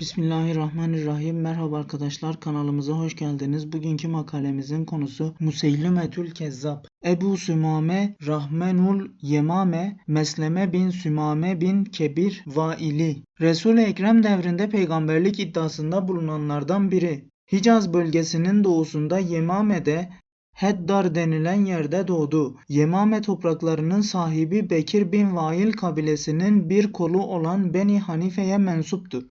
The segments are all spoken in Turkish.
Bismillahirrahmanirrahim. Merhaba arkadaşlar kanalımıza hoş geldiniz. Bugünkü makalemizin konusu Museylimetül Kezzab. Ebu Sümame Rahmenul Yemame Mesleme bin Sümame bin Kebir Vaili. Resul-i Ekrem devrinde peygamberlik iddiasında bulunanlardan biri. Hicaz bölgesinin doğusunda Yemame'de Heddar denilen yerde doğdu. Yemame topraklarının sahibi Bekir bin Vail kabilesinin bir kolu olan Beni Hanife'ye mensuptur.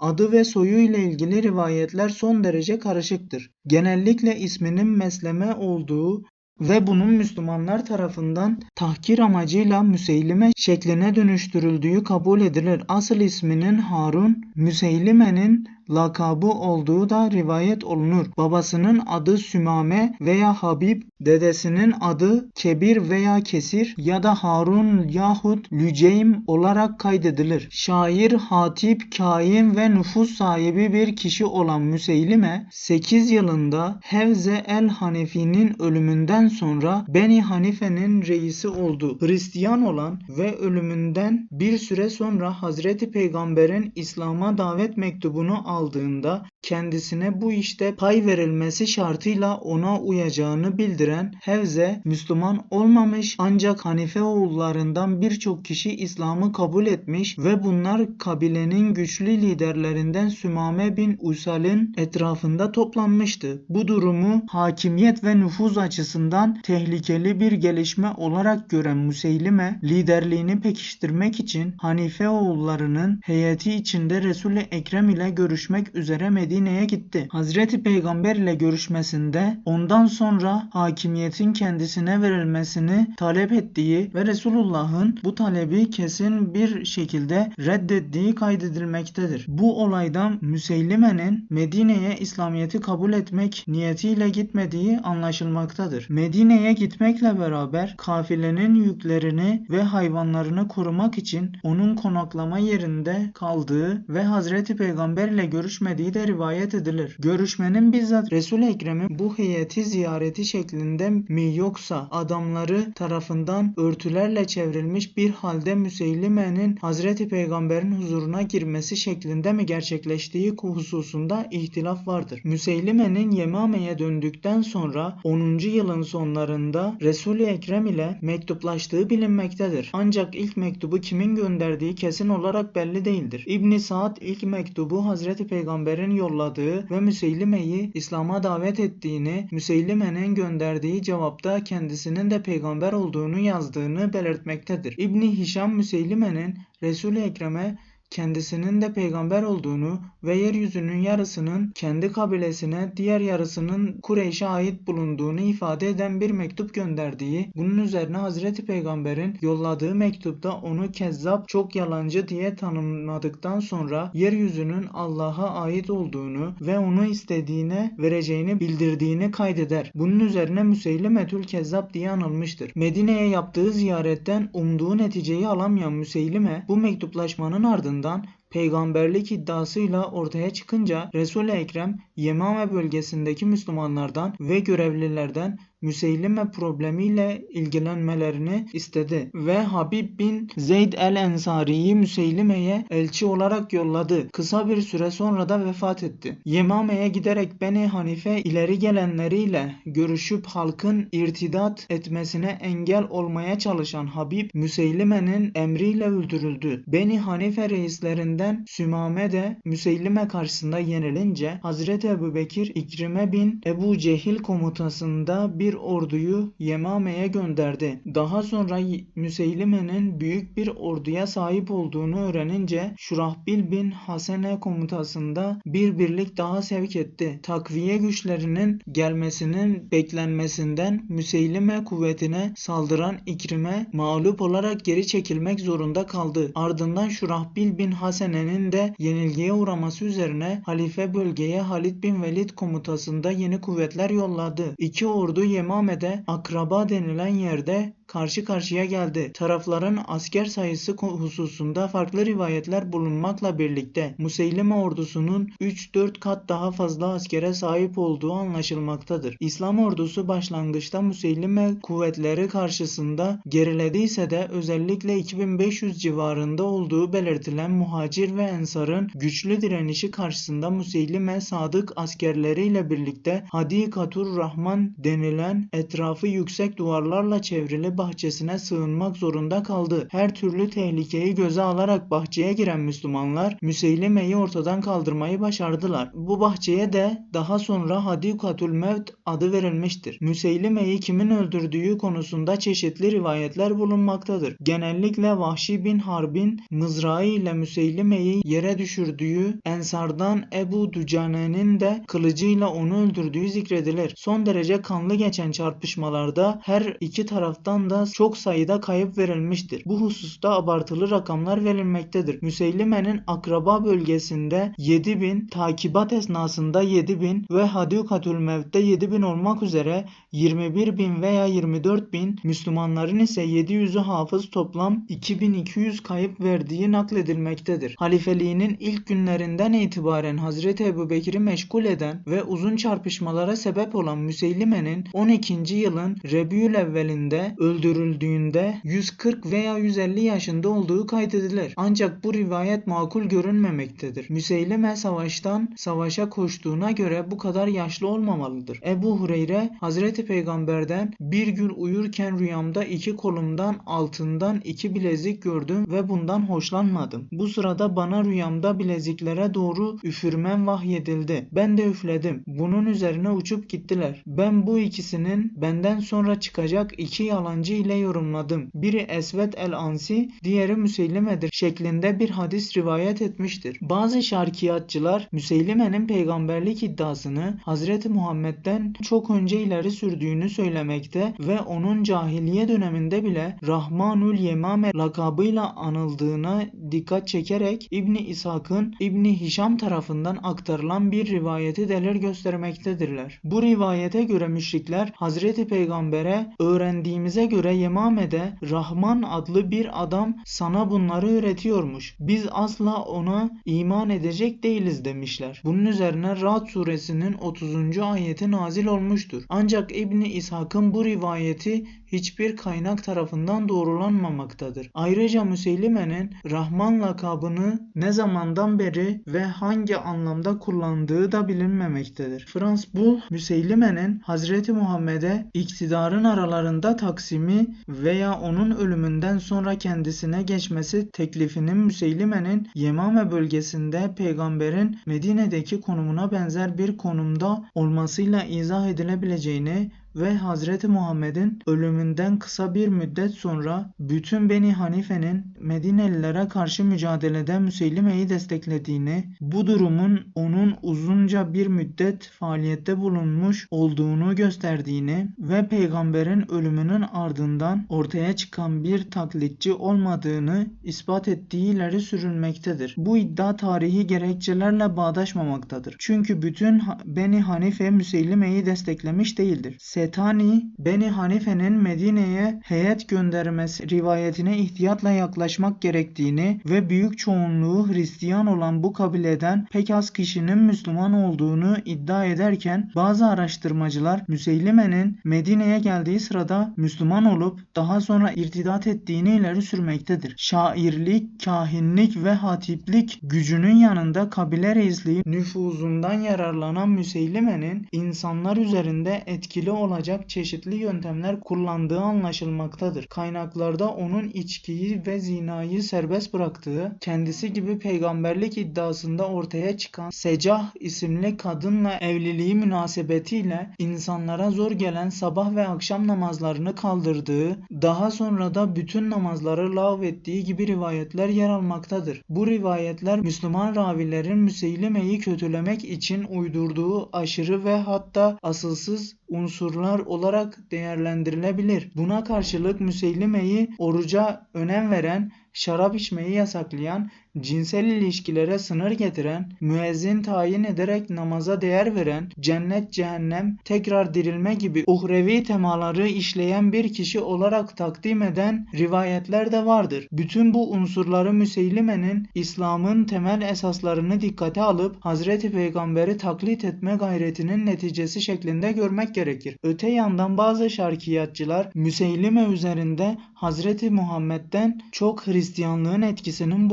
Adı ve soyu ile ilgili rivayetler son derece karışıktır. Genellikle isminin Mesleme olduğu ve bunun Müslümanlar tarafından tahkir amacıyla Müseylime şekline dönüştürüldüğü kabul edilir. Asıl isminin Harun, Müseylime'nin lakabı olduğu da rivayet olunur. Babasının adı Sümame veya Habib, dedesinin adı Kebir veya Kesir ya da Harun yahut Lüceym olarak kaydedilir. Şair, hatip, kain ve nüfus sahibi bir kişi olan Müseylime 8 yılında Hevze el Hanefi'nin ölümünden sonra Beni Hanife'nin reisi oldu. Hristiyan olan ve ölümünden bir süre sonra Hazreti Peygamber'in İslam'a davet mektubunu aldığında kendisine bu işte pay verilmesi şartıyla ona uyacağını bildiren Hevze Müslüman olmamış ancak Hanife oğullarından birçok kişi İslam'ı kabul etmiş ve bunlar kabilenin güçlü liderlerinden Sümame bin Usal'in etrafında toplanmıştı. Bu durumu hakimiyet ve nüfuz açısından tehlikeli bir gelişme olarak gören Müseylime liderliğini pekiştirmek için Hanife oğullarının heyeti içinde Resul-i Ekrem ile görüşmek üzere Medine'ye gitti. Hazreti Peygamber ile görüşmesinde ondan sonra hakimiyetin kendisine verilmesini talep ettiği ve Resulullah'ın bu talebi kesin bir şekilde reddettiği kaydedilmektedir. Bu olaydan Müseylime'nin Medine'ye İslamiyet'i kabul etmek niyetiyle gitmediği anlaşılmaktadır. Medine'ye gitmekle beraber kafilenin yüklerini ve hayvanlarını korumak için onun konaklama yerinde kaldığı ve Hazreti Peygamber ile görüşmediği de rivayet edilir. Görüşmenin bizzat Resul-i Ekrem'in bu heyeti ziyareti şeklinde mi yoksa adamları tarafından örtülerle çevrilmiş bir halde Müseylime'nin Hazreti Peygamber'in huzuruna girmesi şeklinde mi gerçekleştiği hususunda ihtilaf vardır. Müseylime'nin Yemame'ye döndükten sonra 10. yılın sonlarında Resul-i Ekrem ile mektuplaştığı bilinmektedir. Ancak ilk mektubu kimin gönderdiği kesin olarak belli değildir. İbn Saad ilk mektubu Hazreti Peygamber'in yolladığı ve Müseylime'yi İslam'a davet ettiğini, Müseylime'nin gönderdiği cevapta kendisinin de peygamber olduğunu yazdığını belirtmektedir. İbni Hişam Müseylime'nin Resul-i Ekrem'e kendisinin de peygamber olduğunu ve yeryüzünün yarısının kendi kabilesine diğer yarısının Kureyş'e ait bulunduğunu ifade eden bir mektup gönderdiği, bunun üzerine Hazreti Peygamber'in yolladığı mektupta onu kezzap, çok yalancı diye tanımladıktan sonra yeryüzünün Allah'a ait olduğunu ve onu istediğine vereceğini bildirdiğini kaydeder. Bunun üzerine Müseylimetül Kezzap diye anılmıştır. Medine'ye yaptığı ziyaretten umduğu neticeyi alamayan Müseylime bu mektuplaşmanın ardından ardından peygamberlik iddiasıyla ortaya çıkınca Resul-i Ekrem Yemame bölgesindeki Müslümanlardan ve görevlilerden Müseylime problemiyle ilgilenmelerini istedi ve Habib bin Zeyd el-Ensari'yi Müseylime'ye elçi olarak yolladı. Kısa bir süre sonra da vefat etti. Yemame'ye giderek Beni Hanife ileri gelenleriyle görüşüp halkın irtidat etmesine engel olmaya çalışan Habib Müseylime'nin emriyle öldürüldü. Beni Hanife reislerinden Sümame de Müseylime karşısında yenilince Hazreti Ebu Bekir İkrime bin Ebu Cehil komutasında bir bir orduyu Yemame'ye gönderdi. Daha sonra Müseylime'nin büyük bir orduya sahip olduğunu öğrenince Şurahbil bin Hasene komutasında bir birlik daha sevk etti. Takviye güçlerinin gelmesinin beklenmesinden Müseylime kuvvetine saldıran İkrime mağlup olarak geri çekilmek zorunda kaldı. Ardından Şurahbil bin Hasene'nin de yenilgiye uğraması üzerine halife bölgeye Halid bin Velid komutasında yeni kuvvetler yolladı. İki ordu Yemame'de Akraba denilen yerde karşı karşıya geldi. Tarafların asker sayısı hususunda farklı rivayetler bulunmakla birlikte Museylime ordusunun 3-4 kat daha fazla askere sahip olduğu anlaşılmaktadır. İslam ordusu başlangıçta Museylime kuvvetleri karşısında gerilediyse de özellikle 2500 civarında olduğu belirtilen muhacir ve ensarın güçlü direnişi karşısında Museylime sadık askerleriyle birlikte Hadikatur Rahman denilen etrafı yüksek duvarlarla çevrili bahçesine sığınmak zorunda kaldı. Her türlü tehlikeyi göze alarak bahçeye giren Müslümanlar Müseylime'yi ortadan kaldırmayı başardılar. Bu bahçeye de daha sonra Hadikatul Mevt adı verilmiştir. Müseylime'yi kimin öldürdüğü konusunda çeşitli rivayetler bulunmaktadır. Genellikle Vahşi bin Harbin mızrağı ile Müseylime'yi yere düşürdüğü, Ensardan Ebu Ducane'nin de kılıcıyla onu öldürdüğü zikredilir. Son derece kanlı geçen çarpışmalarda her iki taraftan da çok sayıda kayıp verilmiştir. Bu hususta abartılı rakamlar verilmektedir. Müseylime'nin akraba bölgesinde 7000, takibat esnasında 7000 ve Hadikatül Mevt'te 7000 olmak üzere 21.000 veya 24.000 Müslümanların ise 700'ü hafız toplam 2200 kayıp verdiği nakledilmektedir. Halifeliğinin ilk günlerinden itibaren Hazreti Ebu Bekir'i meşgul eden ve uzun çarpışmalara sebep olan Müseylime'nin 12. yılın Rebiül evvelinde öldürüldüğünde 140 veya 150 yaşında olduğu kaydedilir. Ancak bu rivayet makul görünmemektedir. Müseylime savaştan savaşa koştuğuna göre bu kadar yaşlı olmamalıdır. Ebu Hureyre Hazreti Peygamber'den bir gün uyurken rüyamda iki kolumdan altından iki bilezik gördüm ve bundan hoşlanmadım. Bu sırada bana rüyamda bileziklere doğru üfürmem vahyedildi. Ben de üfledim. Bunun üzerine uçup gittiler. Ben bu ikisinin benden sonra çıkacak iki yalancı ile yorumladım. Biri Esvet el-Ansi, diğeri Müseylime'dir şeklinde bir hadis rivayet etmiştir. Bazı şarkiyatçılar Müseylime'nin peygamberlik iddiasını Hazreti Muhammed'den çok önce ileri sürdüğünü söylemekte ve onun cahiliye döneminde bile Rahmanül Yemame lakabıyla anıldığına dikkat çekerek İbni İshak'ın İbni Hişam tarafından aktarılan bir rivayeti delil göstermektedirler. Bu rivayete göre müşrikler Hazreti Peygamber'e öğrendiğimize göre Yemame'de Rahman adlı bir adam sana bunları öğretiyormuş. Biz asla ona iman edecek değiliz demişler. Bunun üzerine Ra'd suresinin 30. ayeti nazil olmuştur. Ancak İbni İshak'ın bu rivayeti hiçbir kaynak tarafından doğrulanmamaktadır. Ayrıca Müseylime'nin Rahman lakabını ne zamandan beri ve hangi anlamda kullandığı da bilinmemektedir. Frans Bull, Müseylime'nin Hazreti Muhammed'e iktidarın aralarında taksimi veya onun ölümünden sonra kendisine geçmesi teklifinin Müseylime'nin Yemame bölgesinde peygamberin Medine'deki konumuna benzer bir konumda olmasıyla izah edilebileceğini ve Hazreti Muhammed'in ölümünden kısa bir müddet sonra bütün Beni Hanife'nin Medinelilere karşı mücadelede Müseylime'yi desteklediğini, bu durumun onun uzunca bir müddet faaliyette bulunmuş olduğunu gösterdiğini ve peygamberin ölümünün ardından ortaya çıkan bir taklitçi olmadığını ispat ettiği ileri sürülmektedir. Bu iddia tarihi gerekçelerle bağdaşmamaktadır. Çünkü bütün Beni Hanife Müseylime'yi desteklemiş değildir. Setani, Beni Hanife'nin Medine'ye heyet göndermesi rivayetine ihtiyatla yaklaşmak gerektiğini ve büyük çoğunluğu Hristiyan olan bu kabileden pek az kişinin Müslüman olduğunu iddia ederken bazı araştırmacılar Müseylime'nin Medine'ye geldiği sırada Müslüman olup daha sonra irtidat ettiğini ileri sürmektedir. Şairlik, kahinlik ve hatiplik gücünün yanında kabile reisliği nüfuzundan yararlanan Müseylime'nin insanlar üzerinde etkili olacak çeşitli yöntemler kullandığı anlaşılmaktadır. Kaynaklarda onun içkiyi ve zinayı serbest bıraktığı, kendisi gibi peygamberlik iddiasında ortaya çıkan Secah isimli kadınla evliliği münasebetiyle insanlara zor gelen sabah ve akşam namazlarını kaldırdığı, daha sonra da bütün namazları lağvettiği gibi rivayetler yer almaktadır. Bu rivayetler Müslüman ravilerin Müseylime'yi kötülemek için uydurduğu aşırı ve hatta asılsız unsurlar olarak değerlendirilebilir. Buna karşılık Müseylime'yi oruca önem veren şarap içmeyi yasaklayan, cinsel ilişkilere sınır getiren, müezzin tayin ederek namaza değer veren, cennet, cehennem, tekrar dirilme gibi uhrevi temaları işleyen bir kişi olarak takdim eden rivayetler de vardır. Bütün bu unsurları Müseylime'nin İslam'ın temel esaslarını dikkate alıp Hazreti Peygamber'i taklit etme gayretinin neticesi şeklinde görmek gerekir. Öte yandan bazı şarkiyatçılar Müseylime üzerinde Hazreti Muhammed'den çok Hristiyanlığın etkisinin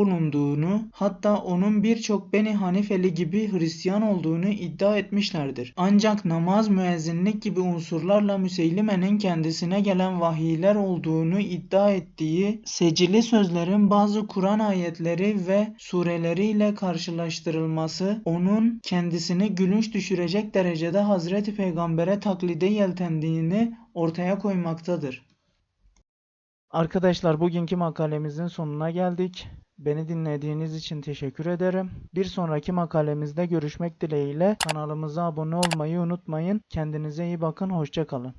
bulunduğunu hatta onun birçok Beni Hanifeli gibi Hristiyan olduğunu iddia etmişlerdir. Ancak namaz, müezzinlik gibi unsurlarla Müseylime'nin kendisine gelen vahiyler olduğunu iddia ettiği secili sözlerin bazı Kur'an ayetleri ve sureleriyle karşılaştırılması onun kendisini gülünç düşürecek derecede Hazreti Peygamber'e taklide yeltendiğini ortaya koymaktadır. Arkadaşlar bugünkü makalemizin sonuna geldik. Beni dinlediğiniz için teşekkür ederim. Bir sonraki makalemizde görüşmek dileğiyle kanalımıza abone olmayı unutmayın. Kendinize iyi bakın. Hoşçakalın.